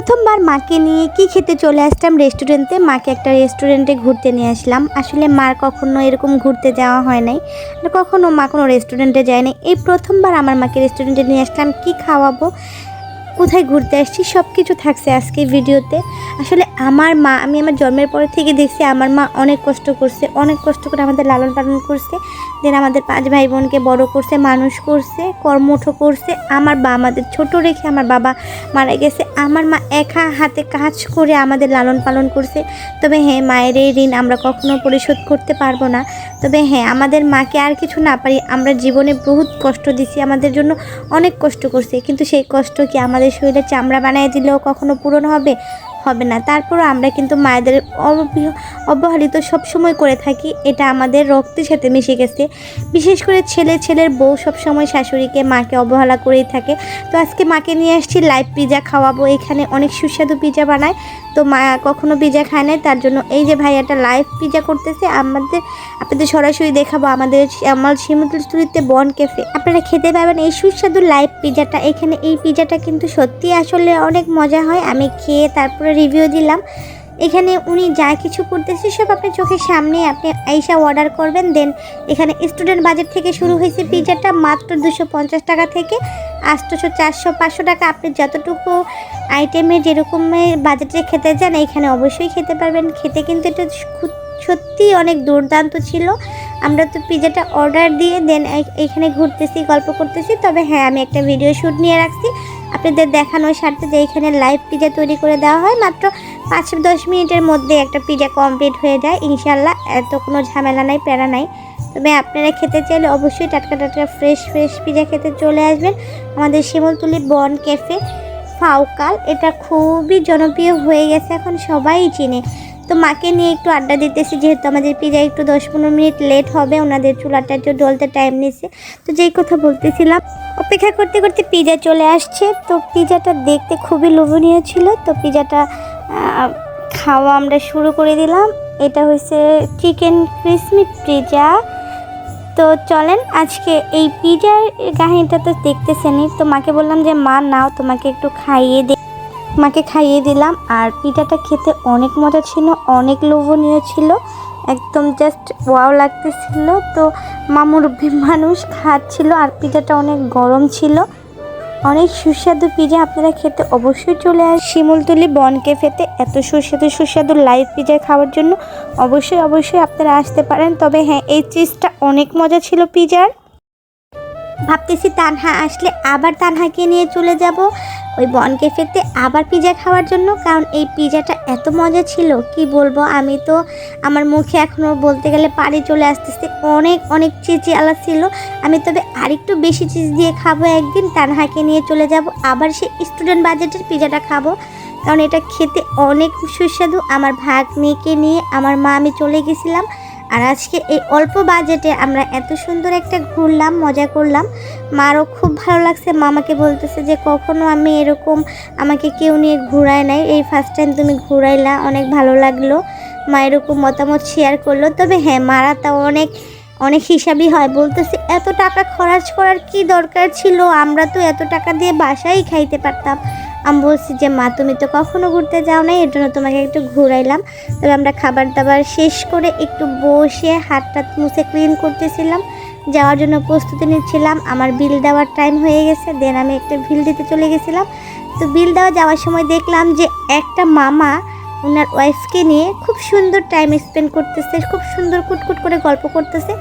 প্রথমবার মাকে নিয়ে কি খেতে চলে আসলাম রেস্টুরেন্টে, মাকে একটা রেস্টুরেন্টে ঘুরতে নিয়ে আসলাম। আসলে মার কখনো এরকম ঘুরতে যাওয়া হয় নাই। কখনো মা কোনো রেস্টুরেন্টে যায়নি। এই প্রথমবার আমার মাকে রেস্টুরেন্টে নিয়ে আসলাম। কি খাওয়াবো? কোথায় ঘুরতে আসছি সব কিছু থাকছে আজকে ভিডিওতে। আসলে আমার মা, আমি আমার জন্মের পর থেকে দেখছি আমার মা অনেক কষ্ট করছে, অনেক কষ্ট করে আমাদের লালন পালন করছে। দেন আমাদের পাঁচ ভাই বোনকে বড় করছে, মানুষ করছে, কর্মঠ করছে। আমার বা আমাদের ছোট রেখে আমার বাবা মারা গেছে। আমার মা একা হাতে কাজ করে আমাদের লালন পালন করছে। তবে হ্যাঁ মায়ের এই ঋণ আমরা কখনো পরিশোধ করতে পারব না। তবে হ্যাঁ আমাদের মাকে আর কিছু না পারি, আমরা জীবনে বহুত কষ্ট দিছি, আমাদের জন্য অনেক কষ্ট করছে। কিন্তু সেই কষ্ট কি আমাদের শরীরে চামড়া বানিয়ে দিলেও কখনো পূরণ হবে? হবে না। তারপরও আমরা কিন্তু মায়েদের অবহ- অবহেলিত সবসময় করে থাকি। এটা আমাদের রক্তের সাথে মিশে গেছে। বিশেষ করে ছেলে, ছেলের বউ সবসময় শাশুড়িকে মাকে অবহেলা করেই থাকে। তো আজকে মাকে নিয়ে আসছি, লাইভ পিজা খাওয়াবো। এখানে অনেক সুস্বাদু পিজা বানায়। তো মা কখনো পিজা খায় না তার জন্য এই যে ভাই একটা লাইভ পিজা করতেছে, আমাদের, আপনাদের সরাসরি দেখাবো আমাদের আমার শিমুলতুলিতে বন ক্যাফে। আপনারা খেতে পাবেন এই সুস্বাদু লাইভ পিজাটা। এখানে এই পিজাটা কিন্তু সত্যি আসলে অনেক মজা হয়। আমি খেয়ে তারপরে রিভিউ দিলাম। এখানে উনি যা কিছু করতেছে সব আপনার চোখের সামনে আপনি এইসা অর্ডার করবেন। দেন এখানে স্টুডেন্ট বাজেট থেকে শুরু হয়েছে পিজাটা মাত্র দুশো পঞ্চাশ টাকা থেকে আটশোশো চারশো পাঁচশো টাকা। আপনি যতটুকু আইটেমে যেরকম বাজেটে খেতে চান, এখানে অবশ্যই খেতে পারবেন। খেতে কিন্তু এটা খুব- সত্যি অনেক দুর্দান্ত ছিল। আমরা তো পিজাটা অর্ডার দিয়ে দেন এখানে ঘুরতেছি, গল্প করতেছি। তবে হ্যাঁ আমি একটা ভিডিও শ্যুট নিয়ে রাখছি। আপনাদের দেখানোর স্বার্থে যে এখানে লাইভ পিজা তৈরি করে দেওয়া হয়, মাত্র পাঁচ দশ মিনিটের মধ্যে একটা পিজা কমপ্লিট হয়ে যায়। ইনশাল্লাহ এত কোনো ঝামেলা নাই, প্যারা নাই। তবে আপনারা খেতে চাইলে অবশ্যই টাটকা টাটকা ফ্রেশ ফ্রেশ পিজা খেতে চলে আসবেন আমাদের শিমলতুলি বন ক্যাফে ফাউকাল। এটা খুবই জনপ্রিয় হয়ে গেছে এখন, সবাই চিনে। তো মাকে নিয়ে একটু আড্ডা দিতেছি, যেহেতু আমাদের পিজা একটু দশ পনেরো মিনিট লেট হবে, ওনাদের চুলাটা একটু ডলতে টাইম নিচ্ছে তো যেই কথা বলতেছিলাম অপেক্ষা করতে করতে পিজা চলে আসছে। তো পিজাটা দেখতে খুবই লোভনীয় ছিল। তো পিজাটা খাওয়া আমরা শুরু করে দিলাম। এটা হচ্ছে চিকেন ক্রিসমি পিজা। তো চলেন, আজকে এই পিজার কাহিনীটা তো দেখতেছেনই তো মাকে বললাম যে, মা, নাও, তোমাকে একটু খাইয়ে দে মাকে খাইয়ে দিলাম। আর পিঠাটা খেতে অনেক মজা ছিল, অনেক লোভনীয় ছিল। একদম জাস্ট ওয়াও লাগতেছিল। তো মামুর মানুষ খাচ্ছিল আর পিঠাটা অনেক গরম ছিল। অনেক সুস্বাদু পিজা আপনারা খেতে অবশ্যই চলে আস শিমুলতলি বন ক্যাফেতে এত সুস্বাদু সুস্বাদু লাইভ পিজা খাওয়ার জন্য অবশ্যই অবশ্যই আপনারা আসতে পারেন। তবে হ্যাঁ এই চিজটা অনেক মজা ছিল পিজার। ভাবতেছি তানহা আসলে আবার তানহাকে নিয়ে চলে যাব। ওই বন ক্যাফেতে আবার পিজা খাওয়ার জন্য? কারণ এই পিজাটা এত মজা ছিল। কি বলব, আমি তো আমার মুখে এখনও বলতে গেলে পানি চলে আসতেছে। অনেক অনেক চিজি আলা ছিল। আমি তবে আরেকটু বেশি চিজ দিয়ে খাব একদিন। তানহাকে নিয়ে চলে যাব। আবার সে স্টুডেন্ট বাজেটের পিজাটা খাব। কারণ এটা খেতে অনেক সুস্বাদু। আমার ভাগ মেয়েকে নিয়ে আমার মা, আমি চলে গেছিলাম। আর আজকে এই অল্প বাজেটে আমরা এত সুন্দর একটা ঘুরলাম, মজা করলাম। মারও খুব ভালো লাগছে, মামাকে বলতেছে যে কখনো আমি এরকম আমাকে কেউ নিয়ে ঘুরায় নাই। এই ফার্স্ট টাইম তুমি ঘুরাইলা, অনেক ভালো লাগল। মা এরকম মতামত শেয়ার করল। তবে হ্যাঁ মারা তা অনেক অনেক হিসাবই হয়, বলতেছে, এত টাকা খরচ করার কি দরকার ছিল? আমরা তো এত টাকা দিয়ে বাসায় খাইতে পারতাম। আমি বলছি যে, মা, তুমি তো কখনো ঘুরতে যাও না এর জন্য তোমাকে একটু ঘুরাইলাম। তবে আমরা খাবার দাবার শেষ করে একটু বসে হাত টাত মুছে ক্লিন করতেছিলাম। যাওয়ার জন্য প্রস্তুতি নিচ্ছিলাম। আমার বিল দেওয়ার টাইম হয়ে গেছে দেন আমি একটা বিল দিতে চলে গেছিলাম। তো বিল দেওয়া যাওয়ার সময় দেখলাম যে, একটা মামা ওনার ওয়াইফকে নিয়ে খুব সুন্দর টাইম স্পেন্ড করতেছে, খুব সুন্দর কুটকুট করে গল্প করতেছে।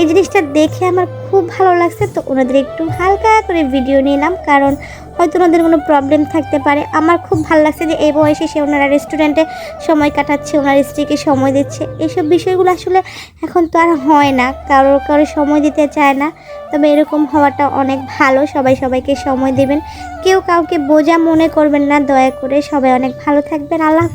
এই জিনিসটা দেখে আমার খুব ভালো লাগছে, তো ওনাদের একটু হালকা করে ভিডিও নিলাম, কারণ হয়তো ওনাদের কোনো প্রবলেম থাকতে পারে। আমার খুব ভালো লাগছে যে এই বয়সে সে ওনারা রেস্টুরেন্টে সময় কাটাচ্ছে, ওনার স্ত্রীকে সময় দিচ্ছে। এইসব বিষয়গুলো আসলে এখন তো আর হয় না কারও কারও সময় দিতে চায় না। তবে এরকম হওয়াটা অনেক ভালো, সবাই সবাইকে সময় দেবেন। কেউ কাউকে বোঝা মনে করবেন না, দয়া করে সবাই অনেক ভালো থাকবেন। আল্লাহ।